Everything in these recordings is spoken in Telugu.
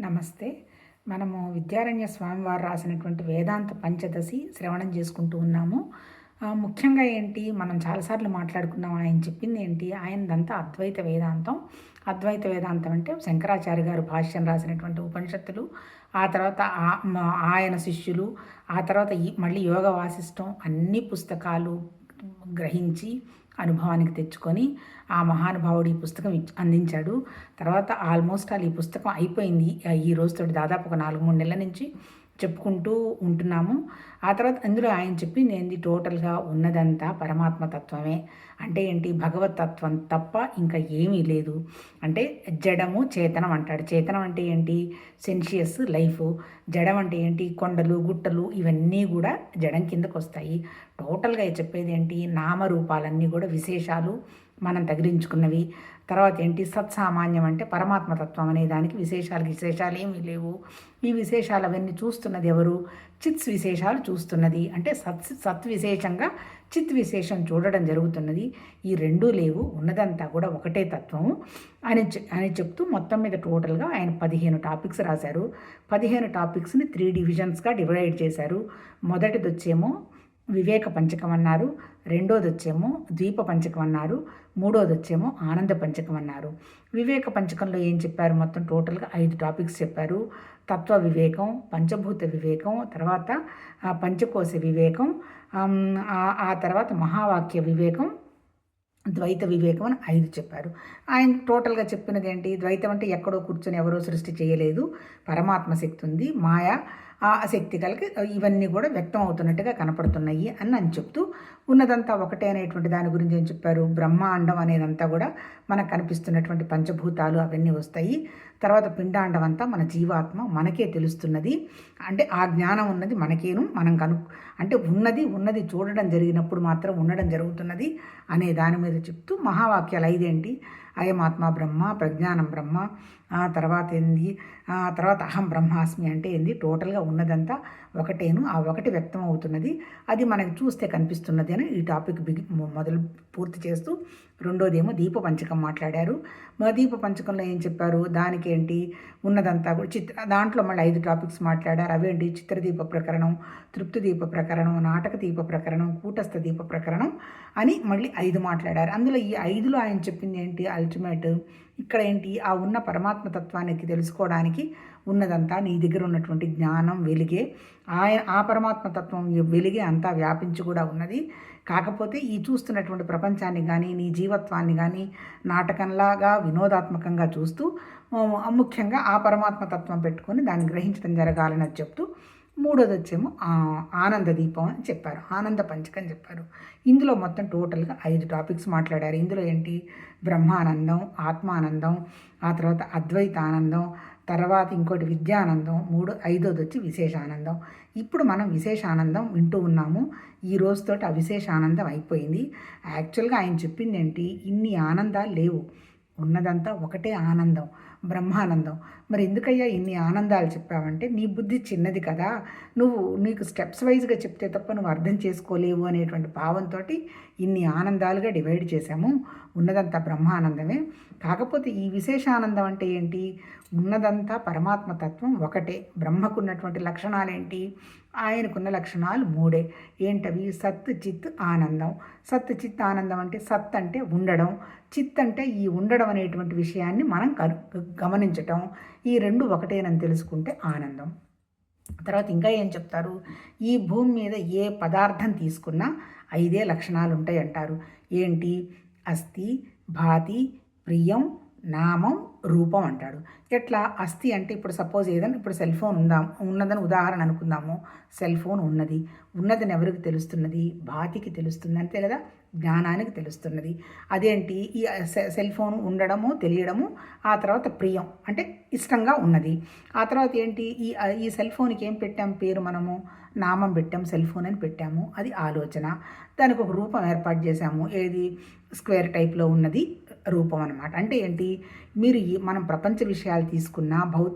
నమస్తే. మనము విద్యారణ్య స్వామివారు రాసినటువంటి వేదాంత పంచదశి శ్రవణం చేసుకుంటూ ఉన్నాము. ముఖ్యంగా ఏంటి? మనం చాలాసార్లు మాట్లాడుకున్నాం. ఆయన చెప్పింది ఏంటి? ఆయనదంతా అద్వైత వేదాంతం. అద్వైత వేదాంతం అంటే శంకరాచార్య గారు భాష్యం రాసినటువంటి ఉపనిషత్తులు. ఆ తర్వాత ఆ- ఆయన శిష్యులు. ఆ తర్వాత మళ్ళీ యోగ వాసిష్టం అన్ని పుస్తకాలు గ్రహించి అనుభవానికి తెచ్చుకొని ఆ మహానుభావుడు ఈ పుస్తకం అందించాడు. తర్వాత ఆల్మోస్ట్ ఆల్ ఈ పుస్తకం అయిపోయింది. ఈ రోజుతో దాదాపు ఒక నాలుగు మూడు నెలల నుంచి చెప్పుకుంటూ ఉంటున్నాము. ఆ తర్వాత అందులో ఆయన చెప్పింది ఏంది టోటల్గా ఉన్నదంతా పరమాత్మ తత్వమే. అంటే ఏంటి? భగవత్ తత్వం తప్ప ఇంకా ఏమీ లేదు. అంటే జడము చేతనం అంటాడు. చేతనం అంటే ఏంటి? సెన్షియస్ లైఫ్. జడం అంటే ఏంటి? కొండలు గుట్టలు ఇవన్నీ కూడా జడం కిందకు వస్తాయి టోటల్గా చెప్పేది ఏంటి? నామరూపాలన్నీ కూడా విశేషాలు మనం తగిలించుకున్నవి. తర్వాత ఏంటి? సత్సామాన్యం అంటే పరమాత్మతత్వం అనే దానికి విశేషాలు విశేషాలు ఏమీ లేవు. ఈ విశేషాలు అవన్నీ చూస్తున్నది ఎవరు? చిత్స్ విశేషాలు చూస్తున్నది. అంటే సత్ సత్ విశేషంగా చిత్ విశేషం చూడడం జరుగుతున్నది. ఈ రెండూ లేవు. ఉన్నదంతా కూడా ఒకటే తత్వము అని చె- అని చెప్తూ మొత్తం మీద టోటల్గా ఆయన పదిహేను టాపిక్స్ రాశారు. పదిహేను టాపిక్స్ని త్రీ డివిజన్స్గా డివైడ్ చేశారు. మొదటిది వచ్చేమో వివేక పంచకం అన్నారు రెండోది వచ్చేమో ద్వీప పంచకం అన్నారు మూడోది వచ్చేమో ఆనంద పంచకం అన్నారు వివేక పంచకంలో ఏం చెప్పారు? మొత్తం టోటల్గా ఐదు టాపిక్స్ చెప్పారు. తత్వ వివేకం పంచభూత వివేకం తర్వాత పంచకోశ వివేకం ఆ- తర్వాత మహావాక్య వివేకం ద్వైత వివేకం అని ఐదు చెప్పారు. ఆయన టోటల్గా చెప్పినది ఏంటి ద్వైతం అంటే ఎక్కడో కూర్చొని ఎవరో సృష్టి చేయలేదు. పరమాత్మ శక్తి ఉంది. మాయ ఆ శక్తి కలిగి ఇవన్నీ కూడా వ్యక్తం అవుతున్నట్టుగా కనపడుతున్నాయి అని అని చెప్తూ ఉన్నదంతా ఒకటే అనేటువంటి దాని గురించి ఏం చెప్పారు? బ్రహ్మాండం అనేదంతా కూడా మనకు కనిపిస్తున్నటువంటి పంచభూతాలు అవన్నీ వస్తాయి. తర్వాత పిండాండం అంతా మన జీవాత్మ మనకే తెలుస్తున్నది. అంటే ఆ జ్ఞానం ఉన్నది మనకేను మనం కను అంటే ఉన్నది ఉన్నది చూడడం జరిగినప్పుడు మాత్రం ఉండడం జరుగుతున్నది అనే దాని మీద చెప్తూ మహావాక్యాలు ఐదేంటి? అయమాత్మ బ్రహ్మ ప్రజ్ఞానం బ్రహ్మ ఆ తర్వాత ఏంది? ఆ తర్వాత అహం బ్రహ్మాస్మి అంటే ఏంది? టోటల్గా ఉన్నదంతా ఒకటేను ఆ ఒకటి వ్యక్తం అవుతున్నది. అది మనకు చూస్తే కనిపిస్తున్నది అని ఈ టాపిక్ బిగి మొదలు పూర్తి చేస్తూ రెండోదేమో దీప పంచకం మాట్లాడారు. మా దీప పంచకంలో ఏం చెప్పారు? దానికి ఏంటి ఉన్నదంతా కూడా చిత్ర దాంట్లో మళ్ళీ ఐదు టాపిక్స్ మాట్లాడారు. అవేంటి? చిత్రదీప ప్రకరణం తృప్తి దీప ప్రకరణం నాటక దీప ప్రకరణం కూటస్థ దీప ప్రకరణం అని మళ్ళీ ఐదు మాట్లాడారు. అందులో ఈ ఐదులో ఆయన చెప్పింది ఏంటి? అల్టిమేట్ ఇక్కడ ఏంటి? ఆ ఉన్న పరమాత్మ తత్వానికి తెలుసుకోవడానికి ఉన్నదంతా నీ దగ్గర ఉన్నటువంటి జ్ఞానం వెలిగే ఆయన ఆ పరమాత్మ తత్వం వెలిగే అంతా వ్యాపించి కూడా ఉన్నది. కాకపోతే ఈ చూస్తున్నటువంటి ప్రపంచాన్ని కానీ నీ జీవత్వాన్ని కానీ నాటకంలాగా వినోదాత్మకంగా చూస్తూ ముఖ్యంగా ఆ పరమాత్మ తత్వం పెట్టుకొని దాన్ని గ్రహించడం జరగాలని చెప్తూ మూడోది వచ్చేమో ఆనంద దీపం అని చెప్పారు. ఆనంద పంచకం చెప్పారు. ఇందులో మొత్తం టోటల్గా ఐదు టాపిక్స్ మాట్లాడారు. ఇందులో ఏంటి? బ్రహ్మానందం ఆత్మానందం ఆ తర్వాత అద్వైతానందం తర్వాత ఇంకోటి విద్యానందం మూడు ఐదోది వచ్చి విశేషానందం. ఇప్పుడు మనం విశేషానందం వింటూ ఉన్నాము. ఈ రోజుతోటి ఆ విశేషానందం అయిపోయింది. యాక్చువల్గా ఆయన చెప్పింది ఏంటి ఇన్ని ఆనందాలు లేవు. ఉన్నదంతా ఒకటే ఆనందం. బ్రహ్మానందం. మరి ఎందుకయ్యా ఇన్ని ఆనందాలు చెప్పావంటే నీ బుద్ధి చిన్నది కదా. నువ్వు నీకు స్టెప్స్ వైజ్గా చెప్తే తప్ప నువ్వు అర్థం చేసుకోలేవు అనేటువంటి భావంతో ఇన్ని ఆనందాలుగా డివైడ్ చేశాము. ఉన్నదంతా బ్రహ్మానందమే. కాకపోతే ఈ విశేషానందం అంటే ఏంటి? ఉన్నదంతా పరమాత్మ తత్వం ఒకటే. బ్రహ్మకున్నటువంటి లక్షణాలు ఏంటి ఆయనకున్న లక్షణాలు మూడే. ఏంటవి? సత్ చిత్ ఆనందం. సత్ చిత్ ఆనందం అంటే సత్ అంటే ఉండడం. చిత్ అంటే ఈ ఉండడం అనేటువంటి విషయాన్ని మనం గమనించటం. ఈ రెండు ఒకటేనని తెలుసుకుంటే ఆనందం. తర్వాత ఇంకా ఏం చెప్తారు? ఈ భూమి మీద ఏ పదార్థం తీసుకున్నా ఐదే లక్షణాలు ఉంటాయి అంటారు ఏంటి? అస్థి భాతి ప్రియం నామం రూపం అంటాడు. ఎట్లా? అస్థి అంటే ఇప్పుడు సపోజ్ ఏదైనా ఇప్పుడు సెల్ ఫోన్ ఉందా ఉన్నదని ఉదాహరణ అనుకుందాము. సెల్ ఫోన్ ఉన్నది. ఉన్నదని ఎవరికి తెలుస్తున్నది? భాతికి తెలుస్తుంది. అంతే కదా? జ్ఞానానికి తెలుస్తున్నది. అదేంటి? ఈ సెల్ ఫోన్ ఉండడము తెలియడము ఆ తర్వాత ప్రియం అంటే ఇష్టంగా ఉన్నది. ఆ తర్వాత ఏంటి? ఈ ఈ సెల్ ఫోన్కి ఏం పెట్టాం పేరు మనము? నామం పెట్టాం సెల్ ఫోన్ అని పెట్టాము. అది ఆలోచన. దానికి ఒక రూపం ఏర్పాటు చేశాము. ఏది? స్క్వేర్ టైప్లో ఉన్నది. రూపం అనమాట అంటే ఏంటి? మీరు ఈ మనం ప్రపంచ విషయాలు తీసుకున్నా భౌ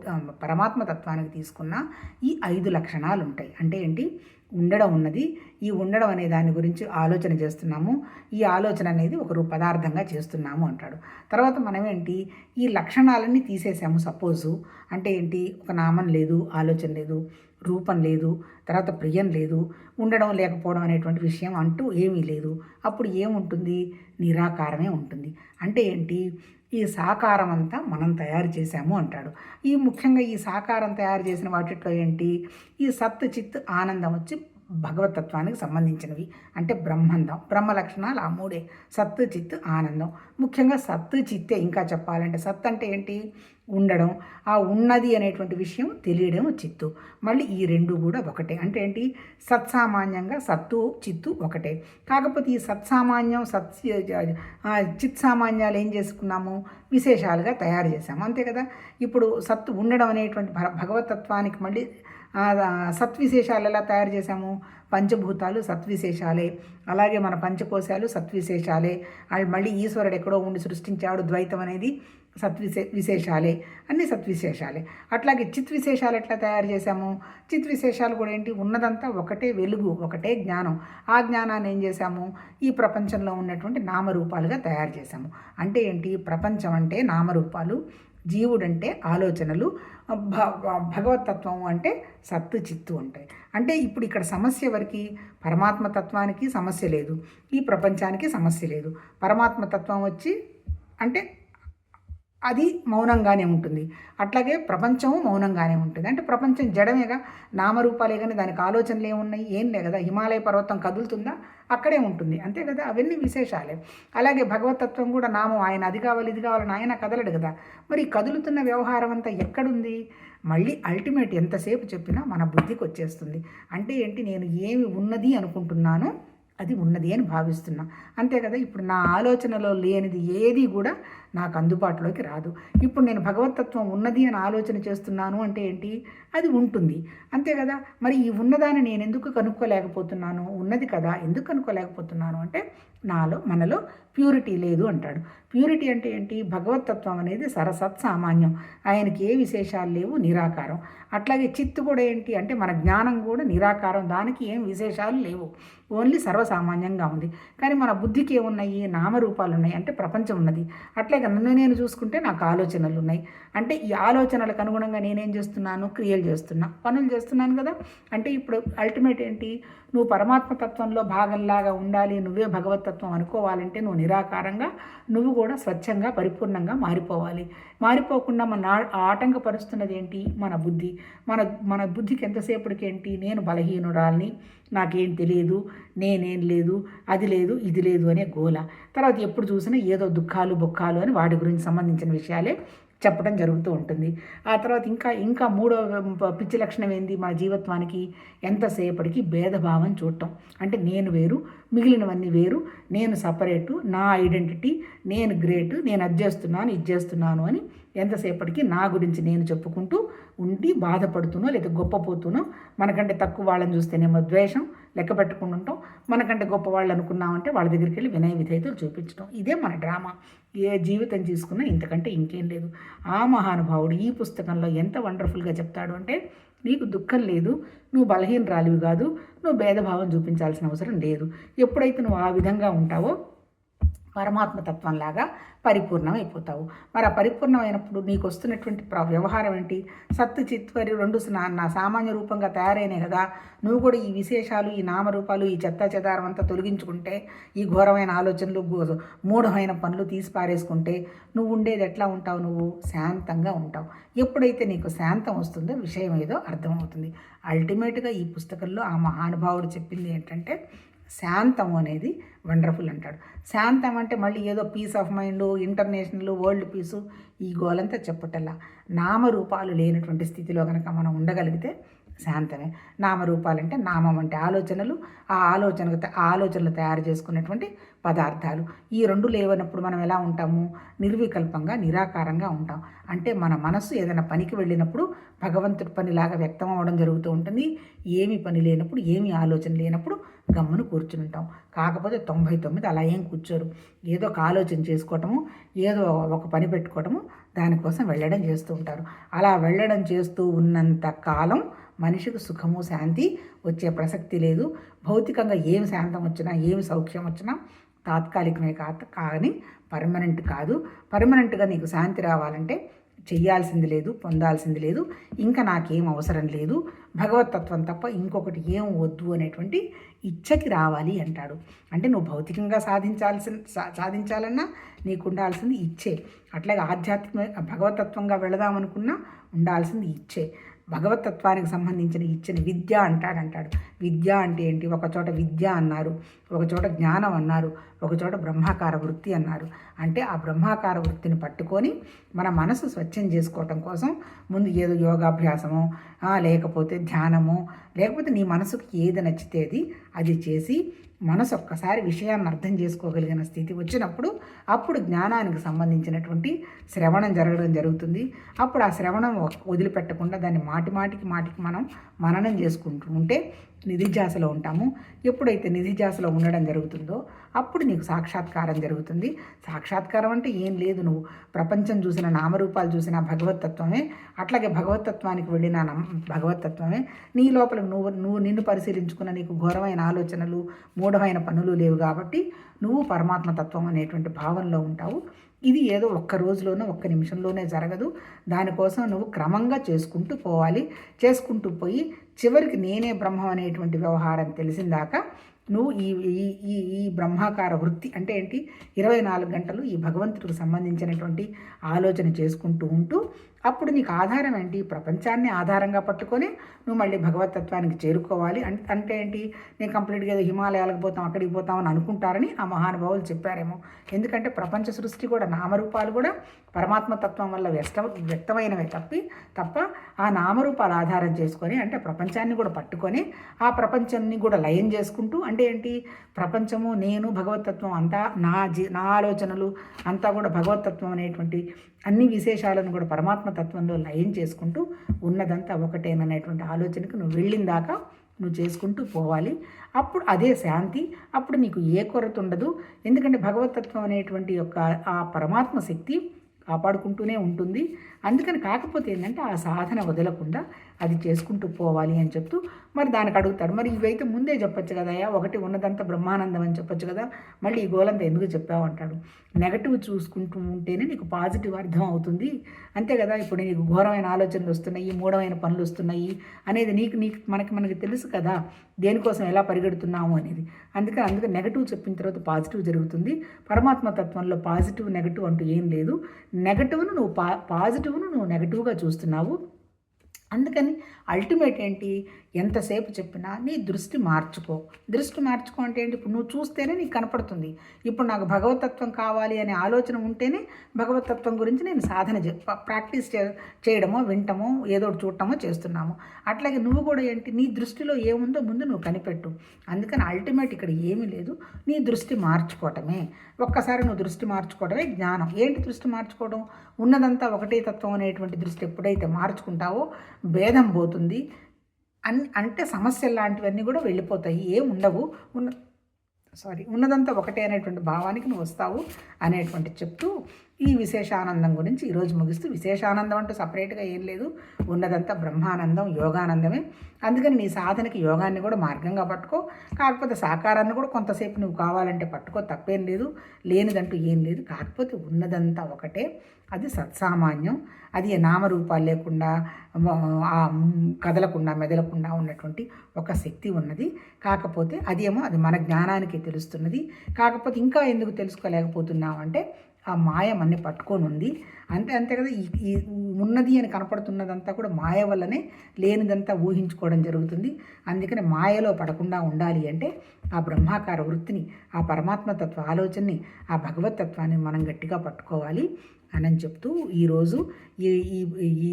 పరమాత్మ తత్వానికి తీసుకున్నా ఈ ఐదు లక్షణాలు ఉంటాయి. అంటే ఏంటి? ఉండడం ఉన్నది. ఈ ఉండడం అనే దాని గురించి ఆలోచన చేస్తున్నాము. ఈ ఆలోచన అనేది ఒక పదార్థంగా చేస్తున్నాము అంటాడు. తర్వాత మనం ఏంటి? ఈ లక్షణాలన్నీ తీసేసాము సపోజు. అంటే ఏంటి? ఒక నామం లేదు ఆలోచన లేదు. రూపం లేదు తర్వాత ప్రియం లేదు ఉండడం లేకపోవడం అనేటువంటి విషయం అంటూ ఏమీ లేదు. అప్పుడు ఏముంటుంది? నిరాకారమే ఉంటుంది. అంటే ఏంటి? ఈ సాకారం అంతా మనం తయారు చేశాము అంటాడు. ఈ ముఖ్యంగా ఈ సాకారం తయారు చేసిన వాటిలో ఏంటి? ఈ సత్ చిత్ ఆనందం వచ్చి భగవతత్వానికి సంబంధించినవి. అంటే బ్రహ్మందం బ్రహ్మ లక్షణాలు ఆ మూడే. సత్తు చిత్ ఆనందం. ముఖ్యంగా సత్తు చిత్తే ఇంకా చెప్పాలంటే సత్ అంటే ఏంటి? ఉండడం. ఆ ఉన్నది అనేటువంటి విషయం తెలియడం చిత్తు. మళ్ళీ ఈ రెండు కూడా ఒకటే. అంటే ఏంటి? సత్సామాన్యంగా సత్తు చిత్తు ఒకటే. కాకపోతే ఈ సత్సామాన్యం సత్ చిత్ సామాన్యాలు ఏం చేసుకున్నాము? విశేషాలుగా తయారు చేసాము అంతే కదా? ఇప్పుడు సత్తు ఉండడం అనేటువంటి భగవతత్వానికి మళ్ళీ సత్విశేషాలు ఎలా తయారు చేశాము? పంచభూతాలు సత్విశేషాలే. అలాగే మన పంచకోశాలు సత్విశేషాలే. మళ్ళీ ఈశ్వరుడు ఎక్కడో ఉండి సృష్టించాడు ద్వైతం అనేది సత్విశే విశేషాలే. అన్ని సత్విశేషాలే. అట్లాగే చిత్ విశేషాలు ఎట్లా తయారు చేశాము? చిత్ విశేషాలు కూడా ఏంటి? ఉన్నదంతా ఒకటే వెలుగు ఒకటే జ్ఞానం. ఆ జ్ఞానాన్ని ఏం చేశాము? ఈ ప్రపంచంలో ఉన్నటువంటి నామరూపాలుగా తయారు చేశాము. అంటే ఏంటి? ప్రపంచం అంటే నామరూపాలు. జీవుడంటే ఆలోచనలు భగవతత్వం అంటే సత్తు చిత్తు ఉంటాయి. అంటే ఇప్పుడు ఇక్కడ సమస్య వరకు పరమాత్మతత్వానికి సమస్య లేదు. ఈ ప్రపంచానికి సమస్య లేదు. పరమాత్మతత్వం వచ్చి అంటే అది మౌనంగానే ఉంటుంది. అట్లాగే ప్రపంచము మౌనంగానే ఉంటుంది. అంటే ప్రపంచం జడమేగా? నామరూపాలే కానీ దానికి ఆలోచనలు ఏమున్నాయి? ఏం లే కదా? హిమాలయ పర్వతం కదులుతుందా? అక్కడే ఉంటుంది. అంతే కదా? అవన్నీ విశేషాలే. అలాగే భగవతత్వం కూడా నామం ఆయన అది కావాలి ఇది కావాలని ఆయన కదలడు కదా? మరి కదులుతున్న వ్యవహారం అంతా ఎక్కడుంది? మళ్ళీ అల్టిమేట్ ఎంతసేపు చెప్పినా మన బుద్ధికి వచ్చేస్తుంది. అంటే ఏంటి? నేను ఏమి ఉన్నది అనుకుంటున్నాను? అది ఉన్నది అని భావిస్తున్నా. అంతే కదా ఇప్పుడు నా ఆలోచనలో లేనిది ఏది కూడా నాకు అందుబాటులోకి రాదు. ఇప్పుడు నేను భగవతత్వం ఉన్నది అని ఆలోచన చేస్తున్నాను అంటే ఏంటి? అది ఉంటుంది. అంతే కదా? మరి ఈ ఉన్నదాన్ని నేను ఎందుకు కనుక్కోలేకపోతున్నాను? ఉన్నది కదా ఎందుకు కనుక్కోలేకపోతున్నాను? అంటే నాలో మనలో ప్యూరిటీ లేదు అంటాడు. ప్యూరిటీ అంటే ఏంటి? భగవతత్వం అనేది సరసత్ సామాన్యం ఆయనకి ఏ విశేషాలు లేవు? నిరాకారం. అట్లాగే చిత్తు కూడా ఏంటి? అంటే మన జ్ఞానం కూడా నిరాకారం. దానికి ఏం విశేషాలు లేవు. ఓన్లీ సర్వసామాన్యంగా ఉంది. కానీ మన బుద్ధికి ఏమున్నాయి? నామరూపాలు ఉన్నాయి. అంటే ప్రపంచం ఉన్నది. అట్లాగే నన్ను నేను చూసుకుంటే నాకు ఆలోచనలు ఉన్నాయి. అంటే ఈ ఆలోచనలకు అనుగుణంగా నేనేం చేస్తున్నాను? క్రియలు చేస్తున్నా. పనులు చేస్తున్నాను కదా. అంటే ఇప్పుడు అల్టిమేట్ ఏంటి? నువ్వు పరమాత్మ తత్వంలో భాగంలాగా ఉండాలి నువ్వే భగవతత్వం అనుకోవాలంటే నువ్వు నిరాకారంగా నువ్వు కూడా స్వచ్ఛంగా పరిపూర్ణంగా మారిపోవాలి. మారిపోకుండా మన ఆటంకపరుస్తున్నది ఏంటి? మన బుద్ధి. మన మన బుద్ధికి ఎంతసేపటికి ఏంటి? నేను బలహీనురాల్ని నాకేం తెలియదు నేనేం లేదు అది లేదు ఇది లేదు అనే గోల. తర్వాత ఎప్పుడు చూసినా ఏదో దుఃఖాలు బొక్కాలు అని వాటి గురించి సంబంధించిన విషయాలే చెప్పడం జరుగుతూ ఉంటుంది. ఆ తర్వాత ఇంకా ఇంకా మూడో పిచ్చి లక్షణం ఏంది? మా జీవత్వానికి ఎంతసేపటికి భేదభావం చూడటం. అంటే నేను వేరు మిగిలినవన్నీ వేరు. నేను సపరేటు నా ఐడెంటిటీ నేను గ్రేటు నేను అది చేస్తున్నాను ఇది చేస్తున్నాను అని ఎంతసేపటికి నా గురించి నేను చెప్పుకుంటూ ఉండి బాధపడుతునో లేదా గొప్పపోతునో మనకంటే తక్కువ వాళ్ళని చూస్తేనేమో ద్వేషం లెక్క పెట్టుకుని ఉంటాం. మనకంటే గొప్ప వాళ్ళు అనుకున్నామంటే వాళ్ళ దగ్గరికి వెళ్ళి వినయ విధేయతలు చూపించడం ఇదే మన డ్రామా. ఏ జీవితం తీసుకున్నా ఇంతకంటే ఇంకేం లేదు. ఆ మహానుభావుడు ఈ పుస్తకంలో ఎంత వండర్ఫుల్గా చెప్తాడు అంటే నీకు దుఃఖం లేదు నువ్వు బలహీనరాలివి కాదు నువ్వు భేదభావం చూపించాల్సిన అవసరం లేదు. ఎప్పుడైతే నువ్వు ఆ విధంగా ఉంటావో పరమాత్మతత్వంలాగా పరిపూర్ణమైపోతావు. మరి ఆ పరిపూర్ణమైనప్పుడు నీకు వస్తున్నటువంటి వ్యవహారం ఏంటి? సత్తు చిత్వరి రెండు నా సామాన్య రూపంగా తయారైనాయి కదా. నువ్వు కూడా ఈ విశేషాలు ఈ నామరూపాలు ఈ చెత్త చెదారం అంతా తొలగించుకుంటే ఈ ఘోరమైన ఆలోచనలు మూఢమైన పనులు తీసి పారేసుకుంటే నువ్వు ఉండేది ఎట్లా ఉంటావు నువ్వు? శాంతంగా ఉంటావు. ఎప్పుడైతే నీకు శాంతం వస్తుందో విషయం ఏదో అర్థమవుతుంది. అల్టిమేట్గా ఈ పుస్తకంలో ఆ మహానుభావుడు చెప్పింది ఏంటంటే శాంతం అనేది వండర్ఫుల్ అంటాడు. శాంతం అంటే మళ్ళీ ఏదో peace of mind international world peace ఈ గోలంతా చెప్పటల్లా. నామరూపాలు లేనటువంటి స్థితిలో కనుక మనం ఉండగలిగితే శాంతమే నామరూపాలంటే నామం అంటే ఆలోచనలు ఆ ఆలోచనకు ఆలోచనలు తయారు చేసుకున్నటువంటి పదార్థాలు. ఈ రెండు లేవనప్పుడు మనం ఎలా ఉంటాము? నిర్వికల్పంగా నిరాకారంగా ఉంటాం. అంటే మన మనస్సు ఏదైనా పనికి వెళ్ళినప్పుడు భగవంతుడి పనిలాగా వ్యక్తం అవ్వడం జరుగుతూ ఉంటుంది. ఏమి పని లేనప్పుడు ఏమి ఆలోచన లేనప్పుడు గమ్మును కూర్చుని ఉంటాం. కాకపోతే తొంభై తొమ్మిది అలా ఏం కూర్చోరు. ఏదో ఒక ఆలోచన చేసుకోవటము ఏదో ఒక పని పెట్టుకోవటము దానికోసం వెళ్ళడం చేస్తూ ఉంటారు. అలా వెళ్ళడం చేస్తూ ఉన్నంత కాలం మనిషికి సుఖము శాంతి వచ్చే ప్రసక్తి లేదు. భౌతికంగా ఏం శాంతం వచ్చినా ఏం సౌఖ్యం వచ్చినా తాత్కాలికమే కాదు కానీ పర్మనెంట్ కాదు. పర్మనెంట్గా నీకు శాంతి రావాలంటే చెయ్యాల్సింది లేదు పొందాల్సింది లేదు. ఇంకా నాకేం అవసరం లేదు. భగవతత్వం తప్ప ఇంకొకటి ఏం వద్దు అనేటువంటి ఇచ్చకి రావాలి అంటాడు. అంటే నువ్వు భౌతికంగా సాధించాల్సిన సాధించాలన్నా నీకు ఉండాల్సింది ఇచ్చే. అట్లాగే ఆధ్యాత్మిక భగవతత్వంగా వెళదామనుకున్నా ఉండాల్సింది ఇచ్చే. భగవతత్వానికి సంబంధించిన ఇచ్చిన విద్య అంటాడంటాడు. విద్య అంటే ఏంటి? ఒక చోట విద్య అన్నారు ఒక చోట జ్ఞానం అన్నారు. ఒకచోట బ్రహ్మాకార వృత్తి అన్నారు. అంటే ఆ బ్రహ్మాకార వృత్తిని పట్టుకొని మన మనసు స్వచ్ఛం చేసుకోవటం కోసం ముందు ఏదో యోగాభ్యాసము లేకపోతే ధ్యానము లేకపోతే నీ మనసుకు ఏది నచ్చితే అది అది చేసి మనసు ఒక్కసారి విషయాన్ని అర్థం చేసుకోగలిగిన స్థితి వచ్చినప్పుడు అప్పుడు జ్ఞానానికి సంబంధించినటువంటి శ్రవణం జరగడం జరుగుతుంది. అప్పుడు ఆ శ్రవణం వదిలిపెట్టకుండా దాన్ని మాటి మాటికి మాటికి మనం మననం చేసుకుంటూ ఉంటే నిధిధ్యాసలో ఉంటాము. ఎప్పుడైతే నిధిధ్యాసలో ఉండడం జరుగుతుందో అప్పుడు నీకు సాక్షాత్కారం జరుగుతుంది. సాక్షాత్కారం అంటే ఏం లేదు. నువ్వు ప్రపంచం చూసిన నామరూపాలు చూసిన భగవతత్వమే. అట్లాగే భగవతత్వానికి వెళ్ళిన భగవతత్వమే. నీ లోపల నువ్వు నువ్వు నిన్ను పరిశీలించుకున్న నీకు ఘోరమైన ఆలోచనలు మూఢమైన పనులు లేవు కాబట్టి నువ్వు పరమాత్మతత్వం అనేటువంటి భావనలో ఉంటావు. ఇది ఏదో ఒక్క రోజులోనే ఒక్క నిమిషంలోనే జరగదు. దానికోసం నువ్వు క్రమంగా చేసుకుంటూ పోవాలి. చేసుకుంటూ పోయి చివరికి నేనే బ్రహ్మం అనేటువంటి వ్యవహారం తెలిసిందాక నువ్వు ఈ ఈ ఈ బ్రహ్మాకార వృత్తి అంటే ఏంటి? ఇరవై నాలుగు గంటలు ఈ భగవంతుడికి సంబంధించినటువంటి ఆలోచన చేసుకుంటూ ఉంటూ అప్పుడు నీకు ఆధారం ఏంటి? ప్రపంచాన్ని ఆధారంగా పట్టుకొని నువ్వు మళ్ళీ భగవతత్వానికి చేరుకోవాలి. అంటే ఏంటి? నేను కంప్లీట్గా ఏదో హిమాలయాలకు పోతాం అక్కడికి పోతామని అనుకుంటారని ఆ మహానుభావులు చెప్పారేమో. ఎందుకంటే ప్రపంచ సృష్టి కూడా నామరూపాలు కూడా పరమాత్మతత్వం వల్ల వ్యక్త వ్యక్తమైనవే తప్పి తప్ప ఆ నామరూపాలు ఆధారం చేసుకొని అంటే ప్రపంచాన్ని కూడా పట్టుకొని ఆ ప్రపంచాన్ని కూడా లయం చేసుకుంటూ అంటే ఏంటి? ప్రపంచము నేను భగవతత్వం అంతా నా జీ నా ఆలోచనలు అంతా కూడా భగవతత్వం అనేటువంటి అన్ని విశేషాలను కూడా పరమాత్మ తత్వంలో లయం చేసుకుంటూ ఉన్నదంతా ఒకటేననేటువంటి ఆలోచనకు నువ్వు వెళ్ళిన దాకా నువ్వు చేసుకుంటూ పోవాలి. అప్పుడు అదే శాంతి అప్పుడు నీకు ఏ కొరత ఉండదు. ఎందుకంటే భగవతత్వం అనేటువంటి యొక్క ఆ పరమాత్మ శక్తి కాపాడుకుంటూనే ఉంటుంది. అందుకని కాకపోతే ఏంటంటే ఆ సాధన వదలకుండా అది చేసుకుంటూ పోవాలి అని చెప్తూ మరి దానికి అడుగుతాడు. మరి ఇవైతే ముందే చెప్పొచ్చు కదా ఒకటి ఉన్నదంతా బ్రహ్మానందం అని చెప్పొచ్చు కదా మళ్ళీ ఈ గోలంతా ఎందుకు చెప్పావు అంటాడు. నెగటివ్ చూసుకుంటూ ఉంటేనే నీకు పాజిటివ్ అర్థం అవుతుంది. అంతే కదా ఇప్పుడు నీకు ఘోరమైన ఆలోచనలు వస్తున్నాయి మూఢమైన పనులు వస్తున్నాయి అనేది నీకు నీకు మనకి మనకి తెలుసు కదా దేనికోసం ఎలా పరిగెడుతున్నాము అనేది. అందుకని అందుకే నెగటివ్ చెప్పిన తర్వాత పాజిటివ్ జరుగుతుంది. పరమాత్మ తత్వంలో పాజిటివ్ నెగటివ్ అంటూ ఏం లేదు. నెగటివ్ను నువ్వు పా పాజిటివ్ను నువ్వు నెగటివ్గా చూస్తున్నావు. అందుకని అల్టిమేట్ ఏంటి? ఎంతసేపు చెప్పినా నీ దృష్టి మార్చుకో. దృష్టి మార్చుకో అంటే ఏంటి? ఇప్పుడు నువ్వు చూస్తేనే నీకు కనపడుతుంది. ఇప్పుడు నాకు భగవతత్వం కావాలి అనే ఆలోచన ఉంటేనే భగవతత్వం గురించి నేను సాధన ప్రాక్టీస్ చేయడమో వింటమో ఏదో చూడటమో చేస్తున్నాము. అట్లాగే నువ్వు కూడా ఏంటి? నీ దృష్టిలో ఏముందో ముందు నువ్వు కనిపెట్టు. అందుకని అల్టిమేట్ ఇక్కడ ఏమీ లేదు. నీ దృష్టి మార్చుకోవటమే. ఒక్కసారి నువ్వు దృష్టి మార్చుకోవడమే జ్ఞానం. ఏంటి దృష్టి మార్చుకోవడం? ఉన్నదంతా ఒకటే తత్వం అనేటువంటి దృష్టి ఎప్పుడైతే మార్చుకుంటావో భేదం పోతుంది. అన్ అంటే సమస్యలు లాంటివన్నీ కూడా వెళ్ళిపోతాయి. ఏం ఉండవు. ఉన్న సారీ ఉన్నదంతా ఒకటే అనేటువంటి భావానికి నువ్వు వస్తావు అనేటువంటి చెప్తూ ఈ విశేషానందం గురించి ఈరోజు ముగిస్తూ విశేషానందం అంటూ సపరేట్గా ఏం లేదు. ఉన్నదంతా బ్రహ్మానందం యోగానందమే. అందుకని నీ సాధనకి యోగాన్ని కూడా మార్గంగా పట్టుకో. కాకపోతే సాకారాన్ని కూడా కొంతసేపు నువ్వు కావాలంటే పట్టుకో తప్పేం లేదు. లేనిదంటూ ఏం లేదు. కాకపోతే ఉన్నదంతా ఒకటే. అది సత్సామాన్యం. అది నామరూపాలు లేకుండా కదలకుండా మెదలకుండా ఉన్నటువంటి ఒక శక్తి ఉన్నది. కాకపోతే అది ఏమో అది మన జ్ఞానానికి తెలుస్తున్నది. కాకపోతే ఇంకా ఎందుకు తెలుసుకోలేకపోతున్నావు అంటే ఆ మాయ మన్ని పట్టుకొని ఉంది. అంతే అంతే కదా ఈ ఉన్నది అని కనపడుతున్నదంతా కూడా మాయ వల్లనే లేనిదంతా ఊహించుకోవడం జరుగుతుంది. అందుకని మాయలో పడకుండా ఉండాలి అంటే ఆ బ్రహ్మాకార వృత్తిని ఆ పరమాత్మతత్వ ఆలోచనని ఆ భగవతత్వాన్ని మనం గట్టిగా పట్టుకోవాలి. అని చెప్తూ ఈరోజు ఈ ఈ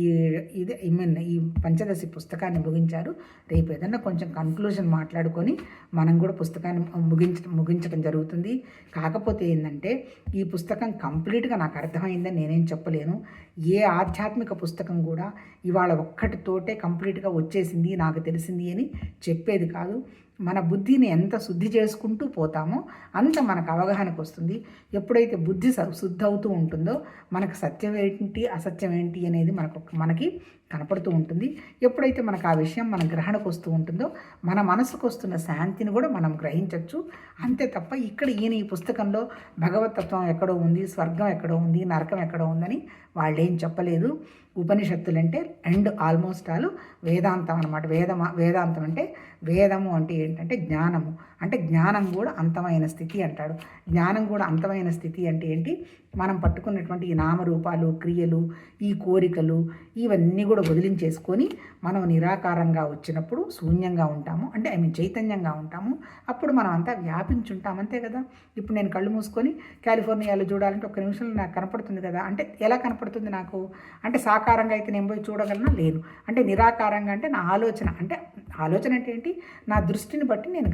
ఇది ఐ మీన్ ఈ పంచదశి పుస్తకాన్ని ముగించారు. రేపు ఏదన్నా కొంచెం కన్క్లూజన్ మాట్లాడుకొని మనం కూడా పుస్తకాన్ని ముగించ ముగించడం జరుగుతుంది. కాకపోతే ఏంటంటే ఈ పుస్తకం కంప్లీట్గా నాకు అర్థమైందని నేనేం చెప్పలేను. ఏ ఆధ్యాత్మిక పుస్తకం కూడా ఇవాళ ఒక్కటితోటే కంప్లీట్గా వచ్చేసింది నాకు తెలిసింది అని చెప్పేది కాదు. మన బుద్ధిని ఎంత శుద్ధి చేసుకుంటూ పోతామో అంత మనకు అవగాహనకు వస్తుంది. ఎప్పుడైతే బుద్ధి శుద్ధి అవుతూ ఉంటుందో మనకు సత్యం ఏంటి అసత్యం ఏంటి అనేది మనకు మనకి కనపడుతూ ఉంటుంది. ఎప్పుడైతే మనకు ఆ విషయం మన గ్రహణకు వస్తూ ఉంటుందో మన మనసుకు వస్తున్న శాంతిని కూడా మనం గ్రహించవచ్చు అంతే తప్ప ఇక్కడ ఈయన ఈ పుస్తకంలో భగవతత్వం ఎక్కడో ఉంది స్వర్గం ఎక్కడో ఉంది నరకం ఎక్కడో ఉందని వాళ్ళు ఏం చెప్పలేదు. ఉపనిషత్తులు అంటే అండ్ ఆల్మోస్ట్ ఆల్ వేదాంతం అనమాట వేదమ వేదాంతం అంటే వేదము అంటే ఏంటంటే జ్ఞానము. అంటే జ్ఞానం కూడా అంతమైన స్థితి అంటాడు. జ్ఞానం కూడా అంతమైన స్థితి అంటే ఏంటి? మనం పట్టుకున్నటువంటి ఈ నామరూపాలు క్రియలు ఈ కోరికలు ఇవన్నీ కూడా వదిలించేసుకొని మనం నిరాకారంగా వచ్చినప్పుడు శూన్యంగా ఉంటాము. అంటే ఐ మీన్ చైతన్యంగా ఉంటాము. అప్పుడు మనం అంతా వ్యాపించుంటాం అంతే కదా. ఇప్పుడు నేను కళ్ళు మూసుకొని కాలిఫోర్నియాలో చూడాలంటే ఒక నిమిషంలో నాకు కనపడుతుంది కదా. అంటే ఎలా కనపడుతుంది నాకు? అంటే సాకారంగా అయితే నేను పోయి చూడగలనా? లేను అంటే నిరాకారంగా అంటే నా ఆలోచన. అంటే ఆలోచన అంటే ఏంటి? నా దృష్టిని బట్టి నేను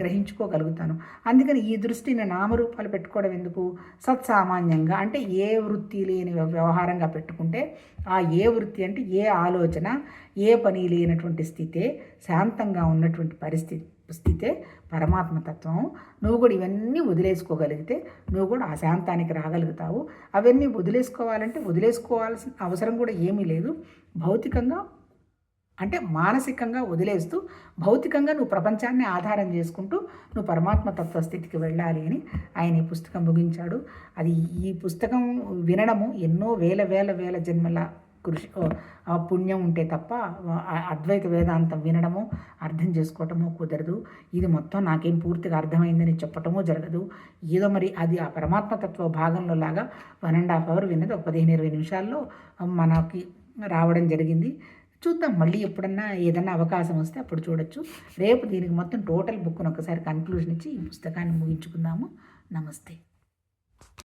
కలుగుతాను అందుకని ఈ దృష్టిని నామరూపాలు పెట్టుకోవడం ఎందుకు? సత్సామాన్యంగా అంటే ఏ వృత్తి లేని వ్యవహారంగా పెట్టుకుంటే ఆ ఏ వృత్తి అంటే ఏ ఆలోచన ఏ పని లేనటువంటి స్థితే శాంతంగా ఉన్నటువంటి పరిస్థితి స్థితే పరమాత్మ తత్వం. నువ్వు కూడా ఇవన్నీ వదిలేసుకోగలిగితే నువ్వు కూడా ఆ శాంతానికి రాగలుగుతావు. అవన్నీ వదిలేసుకోవాలంటే వదిలేసుకోవాల్సిన అవసరం కూడా ఏమీ లేదు. భౌతికంగా అంటే మానసికంగా వదిలేస్తూ భౌతికంగా నువ్వు ప్రపంచాన్ని ఆధారం చేసుకుంటూ నువ్వు పరమాత్మ తత్వస్థితికి వెళ్ళాలి అని ఆయన ఈ పుస్తకం ముగించాడు. అది ఈ పుస్తకం వినడము ఎన్నో వేల వేల వేల జన్మల కృషి పుణ్యం ఉంటే తప్ప అద్వైత వేదాంతం వినడము అర్థం చేసుకోవటము కుదరదు. ఇది మొత్తం నాకేం పూర్తిగా అర్థమైందని చెప్పటము జరగదు. ఏదో మరి అది ఆ పరమాత్మతత్వ భాగంలో లాగా వన్ అండ్ హాఫ్ అవర్ విన్నది. ఒక పదిహేను ఇరవై నిమిషాల్లో మనకి రావడం జరిగింది. చూద్దాం. మళ్ళీ ఎప్పుడన్నా ఏదన్నా అవకాశం వస్తే అప్పుడు చూడొచ్చు. రేపు దీనికి మొత్తం టోటల్ బుక్ను ఒకసారి కన్క్లూజన్ ఇచ్చి ఈ పుస్తకాన్ని ముగించుకుందాము. నమస్తే.